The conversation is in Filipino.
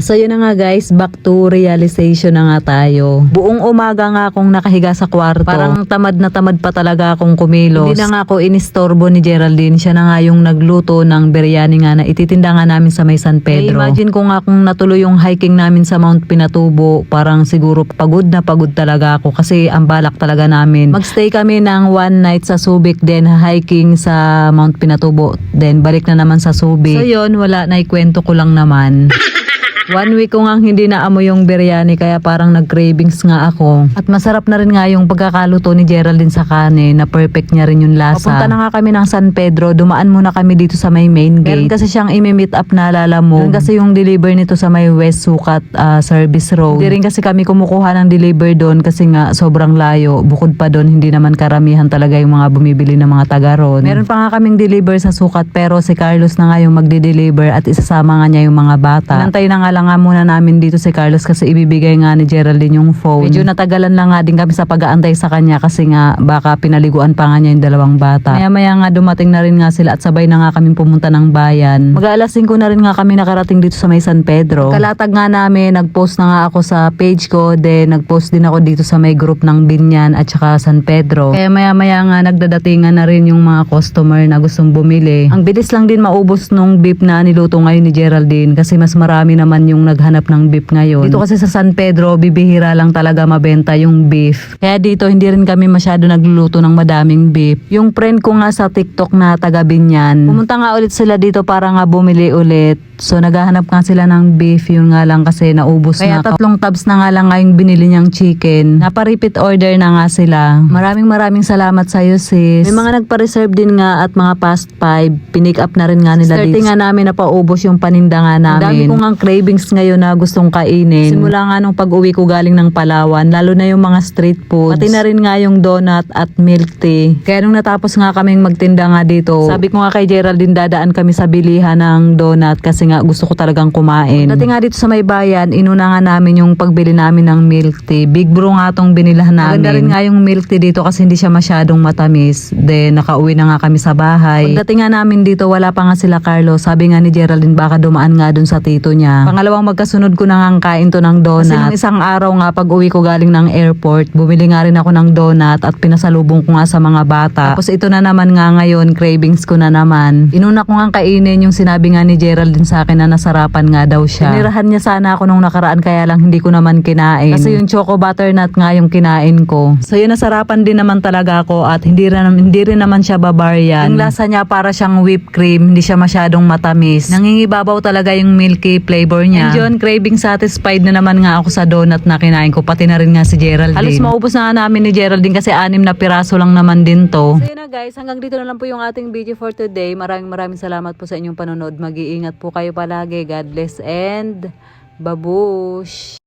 So yun na nga guys, back to realization na nga tayo. Buong umaga nga akong nakahiga sa kwarto. Parang tamad na tamad pa talaga akong kumilos. Hindi na nga ako inistorbo ni Geraldine. Siya na nga yung nagluto ng biryani nga na ititinda nga namin sa may San Pedro. imagine ko nga kung natuloy yung hiking namin sa Mount Pinatubo, parang siguro pagod na pagod talaga ako kasi ang balak talaga namin. Magstay kami ng one night sa Subic then hiking sa Mount Pinatubo. Then balik na naman sa Subic. So yun, wala na ikwento ko lang naman. One week ko nga hindi naamoy yung biryani kaya parang nag-cravings nga ako. At masarap na rin nga yung pagkakaluto ni Geraldine sa kanin na perfect niya rin yung lasa. Papunta na nga kami ng San Pedro, dumaan muna kami dito sa may main gate. Meron kasi siyang imi-meet up na alala mo. Doon kasi yung deliver nito sa may West Sukat ah, Service Road. Hindi rin kasi kami kumukuha ng deliver doon kasi nga sobrang layo. Bukod pa doon, hindi naman karamihan talaga yung mga bumibili ng mga taga roon. Meron pa nga kaming deliver sa Sukat pero si Carlos na nga yung magde-deliver at isasama nga niya yung mga bata. Nantay na nga lang nga muna namin dito si Carlos kasi ibibigay nga ni Geraldine yung phone. Medyo natagalan lang nga din kami sa pag-aantay sa kanya kasi nga baka pinaliguan pa nga niya yung dalawang bata. Maya maya nga dumating na rin nga sila at sabay na nga kami pumunta ng bayan. Mag-aalas 5 na rin nga kami nakarating dito sa may San Pedro. Kalatag nga namin, nag-post na nga ako sa page ko, then nag-post din ako dito sa may group ng Binyan at saka San Pedro. Kaya maya maya nga nagdadatingan na rin yung mga customer na gustong bumili. Ang bilis lang din maubos nung beef na niluto ngayon ni Geraldine kasi mas marami naman yung naghanap ng beef ngayon. Dito kasi sa San Pedro, bibihira lang talaga mabenta yung beef. Kaya dito hindi rin kami masyado nagluluto ng madaming beef. Yung friend ko nga sa TikTok na taga Binyan, pumunta nga ulit sila dito para nga bumili ulit. So naghahanap nga sila ng beef, yun nga lang kasi naubos Kaya na. tatlong tabs na nga lang nga yung binili niyang chicken. Napa-repeat order na nga sila. Maraming maraming salamat sa iyo sis. May mga nagpa-reserve din nga at mga past five. Pinick up na rin nga nila dito. nga namin na paubos yung paninda nga namin. Ang dami ko nga cravings ngayon na gustong kainin. Simula nga nung pag-uwi ko galing ng Palawan, lalo na yung mga street foods. Pati na rin nga yung donut at milk tea. Kaya nung natapos nga kaming magtinda nga dito, sabi ko nga kay Geraldine dadaan kami sa bilihan ng donut kasi nga gusto ko talagang kumain. Dati nga dito sa may bayan, inuna nga namin yung pagbili namin ng milk tea. Big Brew nga tong binilahan namin. Maganda rin nga yung milk tea dito kasi hindi siya masyadong matamis. Then nakauwi na nga kami sa bahay. Pagdating nga namin dito, wala pa nga sila Carlos. Sabi nga ni Geraldine baka dumaan nga dun sa tito niya. Pangalawang magkasunod ko na nga kain to ng donut. Kasi nung isang araw nga pag uwi ko galing ng airport, bumili nga rin ako ng donut at pinasalubong ko nga sa mga bata. Tapos ito na naman nga ngayon, cravings ko na naman. Inuna ko nga kainin yung sinabi nga ni Geraldine sa akin na nasarapan nga daw siya. Tinirahan niya sana ako nung nakaraan kaya lang hindi ko naman kinain. Kasi yung choco butternut nga yung kinain ko. So yun nasarapan din naman talaga ako at hindi rin, hindi rin naman siya barbarian. Yung lasa niya para siyang whipped cream, hindi siya masyadong matamis. Nangingibabaw talaga yung milky flavor niya. And yun, craving satisfied na naman nga ako sa donut na kinain ko, pati na rin nga si Geraldine. Halos maubos na namin ni Geraldine kasi anim na piraso lang naman din to. So yun na guys, hanggang dito na lang po yung ating video for today. Maraming maraming salamat po sa inyong panonood. Mag-iingat po kayo palagi. God bless and babush!